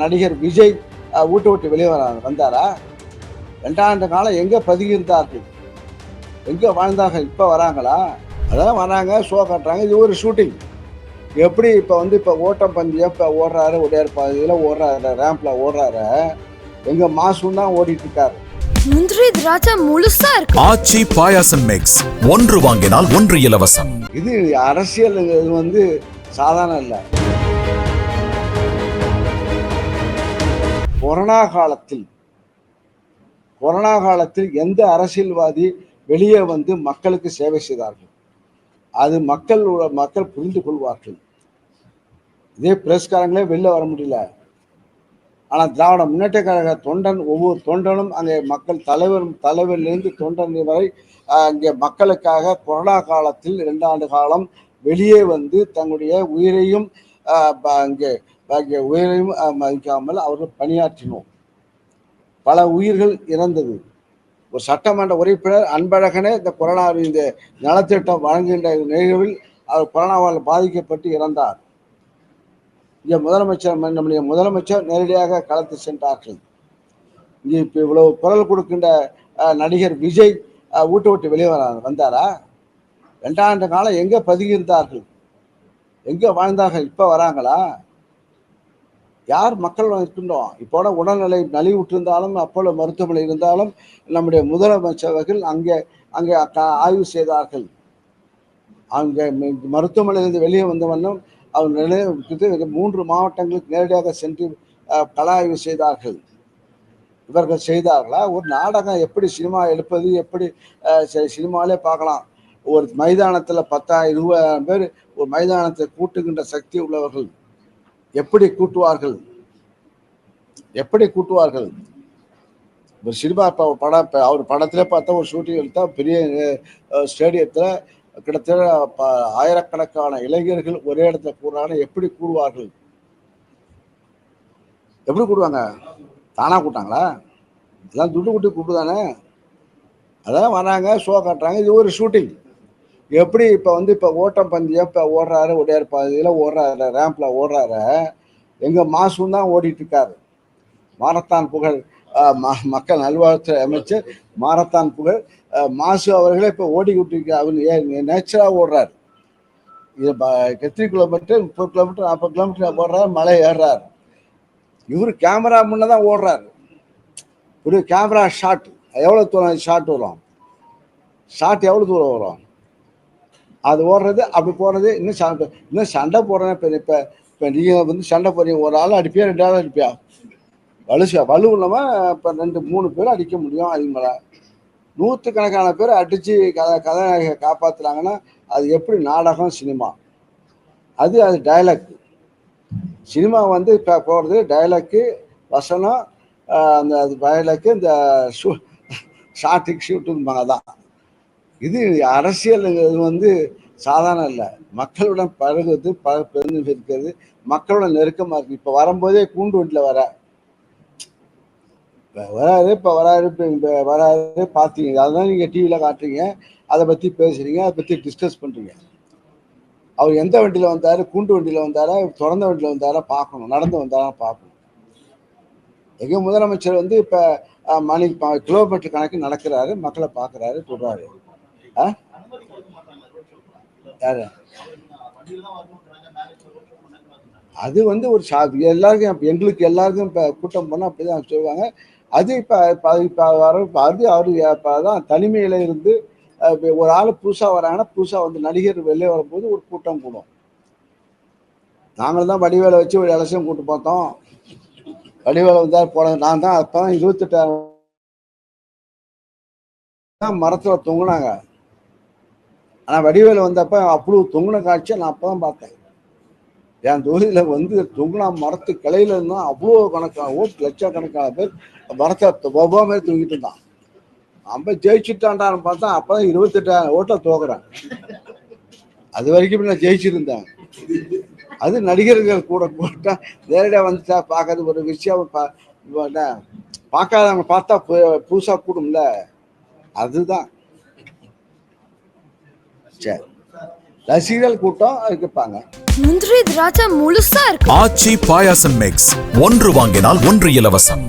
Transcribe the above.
நடிகர் விஜய் வீட்டை விட்டு வெளியே வர வந்தாரா? ரெண்டாண்டு காலம் எங்கே பதுகியிருந்தார்கள் எங்கே வாழ்ந்தார்கள்? இப்போ வராங்களா? அதான் வராங்க ஷோ காட்டுறாங்க. இது ஒரு ஷூட்டிங் எப்படி இப்போ வந்து இப்போ ஓட்டம் பந்தயம் இப்போ ஓடுறாரு உடையார் பாதையில் ஓடுறாரு ரேம்பில் ஓடுறாரு? எங்கள் மாசும் தான் ஓடிட்டு இருக்காரு. முந்திரி திராட்சை முழுசா இருக்கு. ஆச்சி பாயாசம் மிக்ஸ் ஒன்று வாங்கினால் ஒன்று இலவசம். இது அரசியல் இது வந்து சாதாரண இல்லை. கொரோனா காலத்தில் கொரோனா காலத்தில் எந்த அரசியல்வாதி வெளியே வந்து மக்களுக்கு சேவை செய்தார்கள்? அது மக்கள் மக்கள் புரிந்து கொள்வார்கள். இதே பிரஸ்காரங்களே வெளில வர முடியல. ஆனால் திராவிட முன்னேற்ற கழக தொண்டன் ஒவ்வொரு தொண்டனும் அங்கே மக்கள் தலைவர் தலைவரிலிருந்து தொண்டன் வரை அங்கே மக்களுக்காக கொரோனா காலத்தில் இரண்டு ஆண்டு காலம் வெளியே வந்து தங்களுடைய உயிரையும் அங்கே அங்கே உயிரையும் மதிக்காமல் அவர்கள் பணியாற்றினோம். பல உயிர்கள் இறந்தது. ஒரு சட்டமன்ற உறுப்பினர் அன்பழகனே இந்த கொரோனாவின் இந்த நலத்திட்டம் வழங்குகின்ற நிகழ்வில் அவர் கொரோனாவால் பாதிக்கப்பட்டு இறந்தார். இங்கே முதலமைச்சர் நம்முடைய முதலமைச்சர் நேரடியாக களத்து சென்றார்கள். இங்கே இப்போ இவ்வளவு குரல் கொடுக்கின்ற நடிகர் விஜய் வீட்டு விட்டு வெளியே வந்தாரா? ரெண்டாண்டு காலம் எங்கே பதுகியிருந்தார்கள் எங்கே வாழ்ந்தார்கள் இப்போ வராங்களா? யார் மக்கள் இருக்கின்றோம் இப்போட உடல்நிலை நலிவுற்றிருந்தாலும் அப்போலோ மருத்துவமனை இருந்தாலும் நம்முடைய முதலமைச்சர்கள் அங்கே அங்கே க- ஆய்வு செய்தார்கள். அங்கே மருத்துவமனையிலிருந்து வெளியே வந்த வண்ணம் அவர் நிலைய மூன்று மாவட்டங்களுக்கு நேரடியாக சென்று கள ஆய்வு செய்தார்கள். இவர்கள் செய்தார்களா? ஒரு நாடகம் எப்படி சினிமா எடுப்பது எப்படி அஹ், சினிமாலே பார்க்கலாம். ஒரு மைதானத்தில் பத்தாயிரம் இருபதாயிரம் பேர் ஒரு மைதானத்தை கூட்டுகின்ற சக்தி உள்ளவர்கள் எப்படி கூட்டுவார்கள்? எப்படி கூட்டுவார்கள்? ஒரு சினிமா இப்போ படம் இப்போ அவர் படத்திலே பார்த்தா ஒரு ஷூட்டிங் எடுத்தா பெரிய ஸ்டேடியத்தில் கிட்டத்தட்ட ப- ஆயிரக்கணக்கான இளைஞர்கள் ஒரே இடத்துல கூடுறாங்க. எப்படி கூடுவார்கள்? எப்படி கூடுவாங்க? தானா கூட்டாங்களா? இதெல்லாம் துண்டு குட்டி கூப்பிட்டு தானே? அதான் வராங்க ஷோ காட்டுறாங்க. இது ஒரு ஷூட்டிங் எப்படி இப்போ வந்து இப்போ ஓட்டம் பந்தயம் இப்போ ஓடுறாரு உடையார் பாதையில் ஓடுறாரு ரேம்பில் ஓடுறாரு எங்கள் மாசும் தான் ஓடிட்டு இருக்காரு. மாரத்தான் புகழ் ம- மக்கள் நல்வாழ்வுத்துறை அமைச்சர் மாரத்தான் புகழ் மாசு அவர்களே இப்போ ஓடி விட்டு அவர் நேச்சராக ஓடுறாரு. இது எத்தனை கிலோமீட்டர்? முப்பது கிலோமீட்டர் நாற்பது கிலோமீட்டர் ஓடுறாரு மலை ஏறுறாரு. இவர் கேமரா முன்னே தான் ஓடுறாரு. ஒரு கேமரா ஷாட் எவ்வளோ தூரம் ஷாட் வரும்? ஷாட் எவ்வளோ தூரம் வரும்? அது ஓடுறது அப்படி போடுறது இன்னும் சண்டை இன்னும் சண்டை போடுறேன். இப்போ இப்போ இப்போ நீங்கள் வந்து சண்டை போடுறீங்க. ஒரு ஆள் அடிப்பியா ரெண்டு ஆள் அடிப்பியா? வலுசா வலு இல்லாமல் இப்போ ரெண்டு மூணு பேர் அடிக்க முடியும் அது மேலே. நூற்றுக்கணக்கான பேர் அடித்து கதை கதாநாயகை காப்பாற்றுறாங்கன்னா அது எப்படி நாடகம் சினிமா? அது அது டைலாக் சினிமா வந்து இப்போ போகிறது டைலாக்கு வசனம் அந்த அது டயலாக்கு இந்த ஷூ ஷார்ட்டுக்கு ஷூட்டும்பாங்க தான் இது அரசியல் வந்து சாதாரண இல்லை. மக்களுடன் பழகுவது ப பெருந்து இருக்கிறது மக்களோட நெருக்கமாக இருக்குது இப்போ வரும்போதே கூண்டு வீட்டில் வர. இப்போ வராரு இப்போ வராரு இப்போ இந்த வராரு பார்த்தீங்க அதுதான் நீங்கள் டிவியில் காட்டுறீங்க. அதை பற்றி பேசுறீங்க அதை பற்றி டிஸ்கஸ் பண்ணுறீங்க அவர் எந்த வண்டியில் வந்தார் கூண்டு வண்டியில் வந்தாரா திறந்த வண்டியில் வந்தாரா பார்க்கணும் நடந்து வந்தாரா பார்க்கணும் எங்கள் முதலமைச்சர் வந்து இப்போ மணி கிலோமீட்டர் கணக்கு நடக்கிறாரு மக்களை பார்க்குறாரு சொல்கிறாரு யாரு? அது வந்து ஒரு சா எல்லாருக்கும் எங்களுக்கு எல்லாருக்கும் இப்போ கூட்டம் போனால் அப்படி தான் சொல்லுவாங்க. அது இப்போ இப்போ வர அது அவர் இப்போ தான் தனிமையில் இருந்து ஒரு ஆள் புதுசாக வராங்கன்னா புதுசாக வந்து நடிகர் வெளியே வரும்போது ஒரு கூட்டம் கூடும். நாங்கள் தான் வடிவேலை வச்சு ஒரு எலெக்ஷன் கூட்டு பார்த்தோம். வடிவேலை வந்தார் போன நான் தான் அப்போ தான் இருபத்தெட்டாயிரம் மரத்தில் தொங்குனாங்க. ஆனால் வடிவேலு வந்தப்ப அவ்வளோ தொங்குன காட்சியை நான் அப்போ தான் பார்த்தேன். என் தொகுதியில் வந்து தொங்குனா மரத்து கிளையில இருந்தால் அவ்வளோ கணக்கான ஓட்டு லட்சக்கணக்கான பேர் மரத்தை ஒவ்வாமே மாதிரி தூங்கிட்டு இருந்தான். நம்ம ஜெயிச்சுட்டான்டான்னு பார்த்தா அப்போ தான் இருபத்தெட்டாயிரம் ஓட்டை தோக்குறேன் அது வரைக்கும் நான் ஜெயிச்சிருந்தேன். அது நடிகர்கள் கூட போட்டால் நேரடியாக வந்துட்டா பார்க்கறது ஒரு விஷயம் பா- பார்க்காதவங்க பார்த்தா பு- கூடும்ல. அதுதான். சரி ரசிகர்கள் கூட்டம் கேட்பாங்க. முந்திரி திராட்சை முழுசா இருக்கு. ஆச்சி பாயாசம் மிக்ஸ் ஒன்று வாங்கினால் ஒன்று இலவசம்.